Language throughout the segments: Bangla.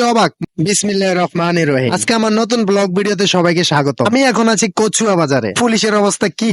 অবাক। আমি কি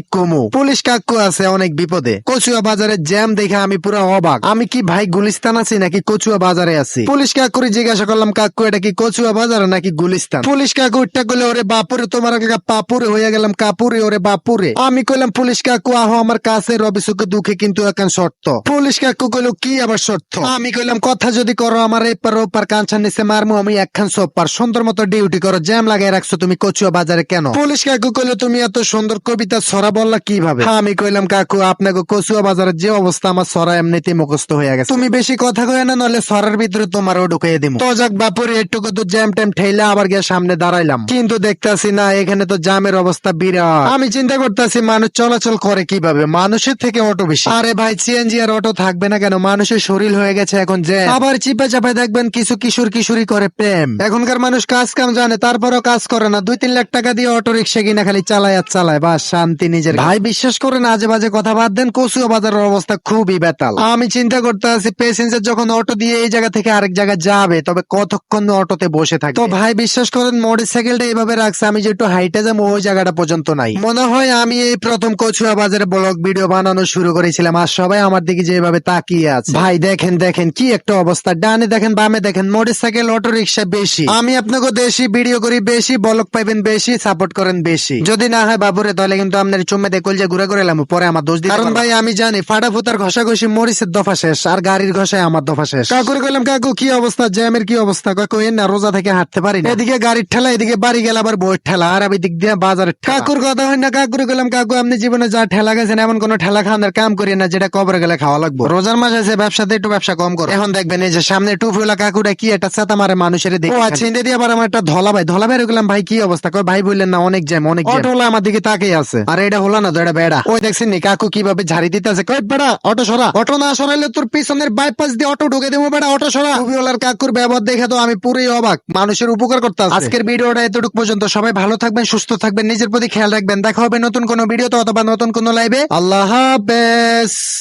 অনেক বিপদে। কচুয়া বাজারে জ্যাম দেখে আমি পুরো অবাক। আমি কি ভাই গুলিস্তান আছি নাকি কচুয়া বাজারে আছি? পুলিশ কাকুরি জিজ্ঞাসা করলাম, কাকু, এটা কি কচুয়া বাজার নাকি গুলিস্তান? পুলিশ কাকু উঠটা করলে ওরে বাপুরে, তোমার পাপুরে হয়ে গেলাম, কাপুরে, ওরে বাপুরে। আমি কইলাম, পুলিশ কাকু, আহো আমার কাছে রবি সুখে দুঃখে কিন্তু এখন শর্ত। পুলিশ কাকু কইলো, কি আবার শর্ত? আমি কইলাম, কথা যদি করো, আমার এপার ওপার কাঞ্চার নিচে মারমু, আমি একখান সোপার। সুন্দর মতো ডিউটি করো, জ্যাম লাগাই রাখছো তুমি কচুয়া বাজারে কেন? পুলিশ কাকু কইলো, তুমি এত সুন্দর কবিতা ছড়া বললা কীভাবে? আমি কইলাম, কাকু, আপনাকে কচুয়া বাজারের যে অবস্থা, আমার ছড়া এমনিতে মুখস্থ হয়ে গেছে। তুমি বেশি কথা কয়ে না নলে ছড়ার ভিতরে তোমারও ঢুকিয়ে দিব তো যাক বাপুরে একটুকু তো জ্যাম ট্যাম ঠেলা আবার গিয়ে সামনে দাঁড়াইলাম। কিন্তু দেখতাছি না, এখানে তো জামের অবস্থা বিরাট। আমি চিন্তা করতেছি, মানুষ চলাচল করে কীভাবে? মানুষের থেকে অটো বেশি। আরে ভাই সিএনজি আর অটো থাকবে না কেন? মানুষের শরীর হয়ে গেছে এখন যে আবার চিপে চাপে দেখবেন কিছু কিশোর কিশোরী করে প্রেম। এখনকার মানুষ কাজ কাম জানে, তারপরও কাজ করে না। দুই তিন লাখ টাকা দিয়ে অটো রিক্সা কিনা খালি চালায় আর চালায়। বা শান্তি নিজের ভাই, বিশ্বাস করে না আজে বাজে কথা বাদ দেন কচুয়া বাজারের অবস্থা খুবই বেতাল। আমি চিন্তা করতে আছি প্যাসেঞ্জার যখন অটো দিয়ে এই জায়গা থেকে আরেক জায়গা যাবে, তবে কতক্ষণ অটোতে বসে থাকে তো ভাই, বিশ্বাস করেন মোটর সাইকেলটা এইভাবে রাখছে, আমি যে একটু হাইটে যাব, ওই জায়গাটা পর্যন্ত নাই। মনে হয় আমি এই প্রথম কচুয়া বাজারে ব্লগ ভিডিও বানানো শুরু করেছিলাম আর সবাই আমার দিকে যেভাবে তাকিয়ে আছে। ভাই দেখেন দেখেন কি একটা অবস্থা। ডানে দেখেন বামে দেখেন মোটর সাইকেল অটো রিক্সা বেশি। আমি আপনাকে দেশি ভিডিও করি বেশি বলক পাইবেন বেশি সাপোর্ট করেন বেশি। যদি না হয় বাবুরে তাহলে কিন্তু আপনার চুম্মে দেখল যে ঘুরে ঘুরে পরে আমার দোষ দিতে কারণ ভাই আমি জানি ফাটা ফুতার ঘষাঘষি মরিচের দফা শেষ আর গাড়ির ঘষায় আমার দফা শেষ। কাকুরে কইলাম কাকু কি অবস্থা? জ্যামের কি অবস্থা? কাকু এর না রোজা থেকে হাঁটতে পারি না। এদিকে গাড়ির ঠেলা এদিকে বাড়ি গেল আবার বইয়ের ঠেলা আর আমি দিক দিয়ে বাজারের ঠেলা। কাকুর কথা হয় না কাকুর কইলাম কাকু আপনি জীবনে যা ঠেলা গেছেন এমন কোন ঠেলা খাওয়ানোর কাম করি না যেটা কবরে গেলে খাওয়া লাগবে। রোজার মাস আছে ব্যবসাতে একটু ব্যবসা কম করো। এখন দেখবেন এই যে সামনে টুফুলা কাকুরা কি একটা চাতা মারে মানুষের দেখে আচ্ছা ইন্দে দিয়ে আবার আমার একটা ধলা ভাই ধলা ভাই গেলাম ভাই কি অবস্থা? কয় ভাই বললেন না অনেক জ্যাম অনেক অটো হলো আমার দিকে তাকিয়ে আছে। আর এটা হলো না তো এটা বেড়া। ওই দেখছেন নি কাকু কীভাবে ঝাড়ি দিতে আছে। কয় বেড়া অটো সরা। অটো না সরাইলে তোর পিছনের বাইপাস দিয়ে অটো ঢুকে দেবো বেড়া অটো সরা। টুপিওয়ালার কাকুর ব্যবহার দেখে তো আমি পুরোই অবাক। মানুষের উপকার করতে আছে। আজকের ভিডিওটা এতটুকু পর্যন্ত। সবাই ভালো থাকবেন সুস্থ থাকবেন নিজের প্রতি খেয়াল রাখবেন। দেখা হবে নতুন কোনো ভিডিওতে অথবা নতুন কোনো লাইভে আল্লাহ best